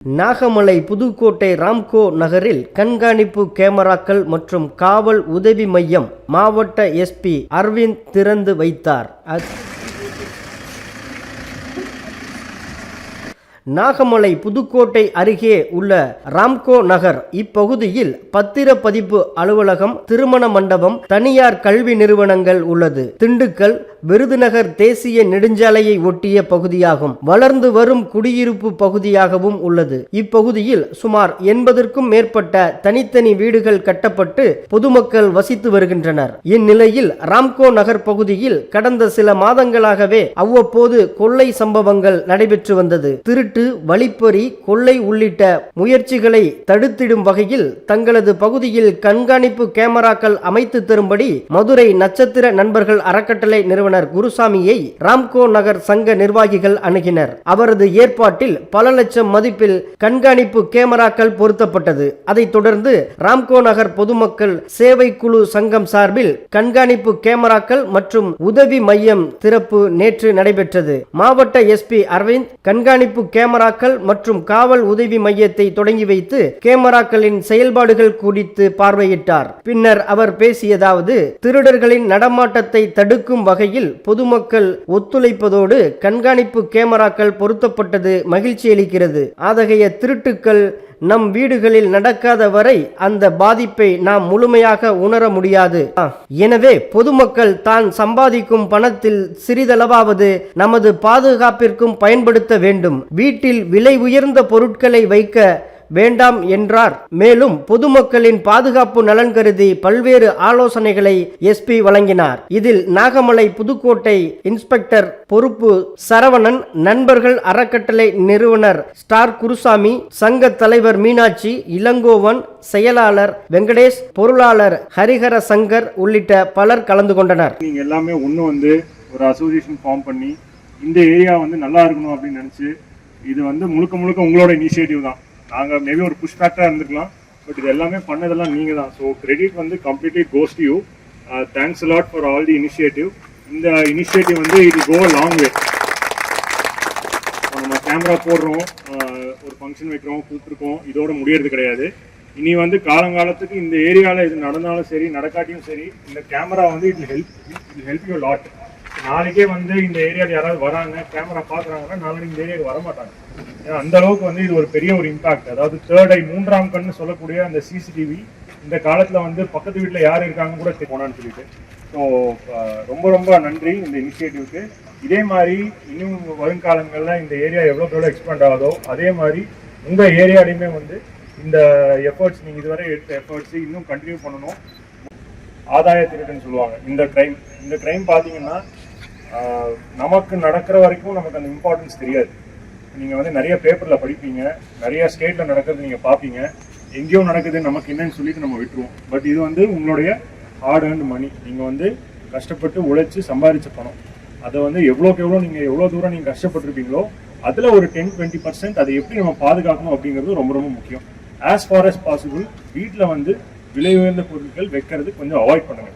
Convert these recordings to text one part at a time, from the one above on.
நாகமலை புதுக்கோட்டை ராம்கோ நகரில் கண்காணிப்பு கேமராக்கள் மற்றும் காவல் உதவி மையம் மாவட்ட எஸ்பி அரவிந்த் திறந்து வைத்தார். நாகமலை புதுக்கோட்டை அருகே உள்ள ராம்கோ நகர் இப்பகுதியில் பத்திரப்பதிப்பு அலுவலகம் திருமண மண்டபம் தனியார் கல்வி நிறுவனங்கள் உள்ளது. திண்டுக்கல் விருதுநகர் தேசிய நெடுஞ்சாலையை ஒட்டிய பகுதியாகும். வளர்ந்து வரும் குடியிருப்பு பகுதியாகவும் உள்ளது. இப்பகுதியில் சுமார் எண்பதற்கும் மேற்பட்ட தனித்தனி வீடுகள் கட்டப்பட்டு பொதுமக்கள் வசித்து வருகின்றனர். இந்நிலையில் ராம்கோ நகர் பகுதியில் கடந்த சில மாதங்களாகவே அவ்வப்போது கொள்ளை சம்பவங்கள் நடைபெற்று வந்தது. திருட்டு வழிப்பறி கொள்ளை உள்ளிட்ட முயற்சிகளை தடுத்திடும் வகையில் தங்களது பகுதியில் கண்காணிப்பு கேமராக்கள் அமைத்து தரும்படி மதுரை நட்சத்திர நண்பர்கள் அறக்கட்டளை நிறுவனர் குருசாமியை ராம்கோ நகர் சங்க நிர்வாகிகள் அணுகினர். அவரது ஏற்பாட்டில் பல லட்சம் மதிப்பில் கண்காணிப்பு கேமராக்கள் பொருத்தப்பட்டது. அதைத் தொடர்ந்து ராம்கோ நகர் பொதுமக்கள் சேவை குழு சங்கம் சார்பில் கண்காணிப்பு கேமராக்கள் மற்றும் உதவி மையம் திறப்பு நேற்று நடைபெற்றது. மாவட்ட எஸ்பி அரவிந்த் கண்காணிப்பு கேமராக்கள் மற்றும் காவல் உதவி மையத்தை தொடங்கி வைத்து கேமராக்களின் செயல்பாடுகள் குறித்து பார்வையிட்டார். பின்னர் அவர் பேசியதாவது திருடர்களின் நடமாட்டத்தை தடுக்கும் வகையில் பொதுமக்கள் ஒத்துழைப்பதோடு கண்காணிப்பு கேமராக்கள் பொருத்தப்பட்டது மகிழ்ச்சி அளிக்கிறது ஆதகைய திருட்டுக்கள் நம் வீடுகளில் நடக்காத வரை அந்த பாதிப்பை நாம் முழுமையாக உணர முடியாது. எனவே பொதுமக்கள் தான் சம்பாதிக்கும் பணத்தில் சிறிதளவாவது நமது பாதுகாப்பிற்கும் பயன்படுத்த வேண்டும். வீட்டில் விலை உயர்ந்த பொருட்களை வைக்க வேண்டாம் என்றார். மேலும் பொதுமக்களின் பாதுகாப்பு நலன் கருதி பல்வேறு ஆலோசனைகளை எஸ்பி வழங்கினார். இதில் நாகமலை புதுக்கோட்டை இன்ஸ்பெக்டர் பொறுப்பு சரவணன் நண்பர்கள் அறக்கட்டளை நிறுவனர் ஸ்டார் குருசாமி சங்க தலைவர் மீனாட்சி இளங்கோவன் செயலாளர் வெங்கடேஷ் பொருளாளர் ஹரிஹர சங்கர் உள்ளிட்ட பலர் கலந்து கொண்டனர். நீங்க எல்லாமே ஒன்று வந்து ஒரு அசோசியேஷன் ஃபார்ம் பண்ணி இந்த ஏரியா வந்து நல்லா இருக்கணும் அப்படின்னு நினச்சி இது வந்து முழுக்க முழுக்க உங்களோட இனிஷியேட்டிவ் தான். நாங்கள் மேபி ஒரு புஷ் ஃபேக்டராக இருந்துக்கலாம். பட் இது எல்லாமே பண்ணதெல்லாம் நீங்கள் தான் ஸோ கிரெடிட் வந்து completely goes to you thanks lot for all the initiative இந்த இனிஷியேட்டிவ் வந்து இது கோ லாங் வே நம்ம கேமரா போடுறோம். Uh, ஒரு ஃபங்க்ஷன் வைக்கிறோம் கூப்பிட்டுருக்கோம். இதோட முடியறது கிடையாது. இனி வந்து காலங்காலத்துக்கு இந்த ஏரியாவில் இது நடந்தாலும் சரி நடக்காட்டியும் சரி இந்த கேமரா வந்து it help it help you lot நாளைக்கே வந்து இந்த ஏரியாவில் யாராவது வராங்க கேமரா பார்க்குறாங்கன்னா நாளைக்கு இந்த ஏரியாவுக்கு வர மாட்டாங்க அந்த அளவுக்கு வந்து இது ஒரு பெரிய ஒரு இம்பாக்ட் அதாவது தேர்ட் ஐ மூன்றாம் கண்ணு சொல்லக்கூடிய அந்த சிசிடிவி இந்த காலத்தில் வந்து பக்கத்து வீட்டில் யார் இருக்காங்க கூட போனான்னு சொல்லிட்டு. ஸோ ரொம்ப ரொம்ப நன்றி இந்த இனிஷியேட்டிவ்க்கு இதே மாதிரி இன்னும் வருங்காலங்களில் இந்த ஏரியா எவ்வளோக்கு எவ்வளோ எக்ஸ்பேண்ட் ஆகுதோ அதே மாதிரி உங்கள் ஏரியாலையுமே வந்து இந்த எஃபர்ட்ஸ் நீங்கள் இதுவரை எடுத்த எஃபர்ட்ஸ் இன்னும் கண்டினியூ பண்ணணும். ஆதாய திருட்டுன்னு சொல்லுவாங்க. இந்த க்ரைம் இந்த க்ரைம் பார்த்தீங்கன்னா நமக்கு நடக்கிற வரைக்கும் நமக்கு அந்த இம்பார்ட்டன்ஸ் தெரியாது. நீங்கள் வந்து நிறைய பேப்பரில் படிப்பீங்க. நிறைய ஸ்டேட்டில் நடக்கிறது நீங்கள் பார்ப்பீங்க. எங்கேயோ நடக்குது நமக்கு என்னன்னு சொல்லிட்டு நம்ம விட்டுருவோம். பட் இது வந்து உங்களுடைய ஹார்ட் அண்ட் மணி நீங்கள் வந்து கஷ்டப்பட்டு உழைச்சி சம்பாதிச்ச பணம். அதை வந்து எவ்வளோக்கு எவ்வளோ நீங்கள் எவ்வளோ தூரம் நீங்கள் கஷ்டப்பட்டுருப்பீங்களோ அதில் ஒரு டென் டுவெண்ட்டி பர்சன்ட் அதை எப்படி நம்ம பாதுகாக்கணும் அப்படிங்கிறது ரொம்ப ரொம்ப முக்கியம். ஆஸ் ஃபார் அஸ் பாசிபிள் வீட்டில் வந்து விலை உயர்ந்த பொருட்கள் வைக்கிறது கொஞ்சம் அவாய்ட் பண்ணுங்க.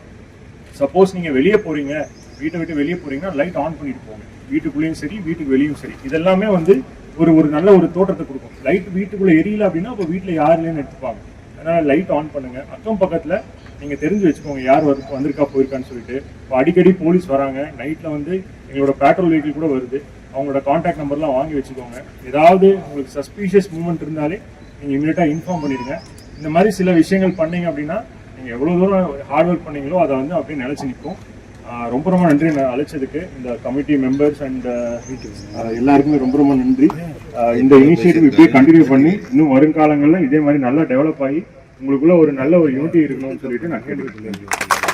சப்போஸ் நீங்கள் வெளியே போகிறீங்க வீட்டை விட்டு வெளியே போறீங்கன்னா லைட் ஆன் பண்ணிட்டு போங்க. வீட்டுக்குள்ளேயும் சரி வீட்டுக்கு வெளியும் சரி. இதெல்லாமே வந்து ஒரு ஒரு நல்ல ஒரு தோற்றத்தை கொடுக்கும். லைட் வீட்டுக்குள்ளே எரியல அப்படின்னா அப்போ வீட்டில் யார் இல்லைன்னு எடுத்துப்பாங்க. அதனால லைட் ஆன் பண்ணுங்க. அக்கம் பக்கத்தில் நீங்கள் தெரிஞ்சு வச்சுக்கோங்க யார் வந்து வந்திருக்கா போயிருக்கான்னு சொல்லிட்டு. இப்போ அடிக்கடி போலீஸ் வராங்க. நைட்டில் வந்து எங்களோட பேட்ரோல் வெஹிக்கிள் கூட வருது. அவங்களோட காண்டாக்ட் நம்பர்லாம் வாங்கி வச்சுக்கோங்க. ஏதாவது உங்களுக்கு சஸ்பீஷியஸ் மூமெண்ட் இருந்தாலே நீங்கள் இமீடியட்டாக இன்ஃபார்ம் பண்ணிடுங்க. இந்த மாதிரி சில விஷயங்கள் பண்ணீங்க அப்படின்னா நீங்கள் எவ்வளோ தூரம் ஹார்ட் ஒர்க் பண்ணீங்களோ அதை வந்து அப்படியே நினச்சி நிற்கும். ரொம்ப ரொம்ப நன்றி நான் அழைச்சதுக்கு இந்த கமிட்டி மெம்பர்ஸ் அண்ட் எல்லாருக்குமே ரொம்ப ரொம்ப நன்றி. இந்த இனிஷியேட்டிவ் இப்படியே கண்டினியூ பண்ணி இன்னும் வருங்காலங்களில் இதே மாதிரி நல்லா டெவலப் ஆகி உங்களுக்குள்ள ஒரு நல்ல ஒரு யூனிட்டி இருக்கணும்னு சொல்லிட்டு நான் கேட்டுக்கிட்டு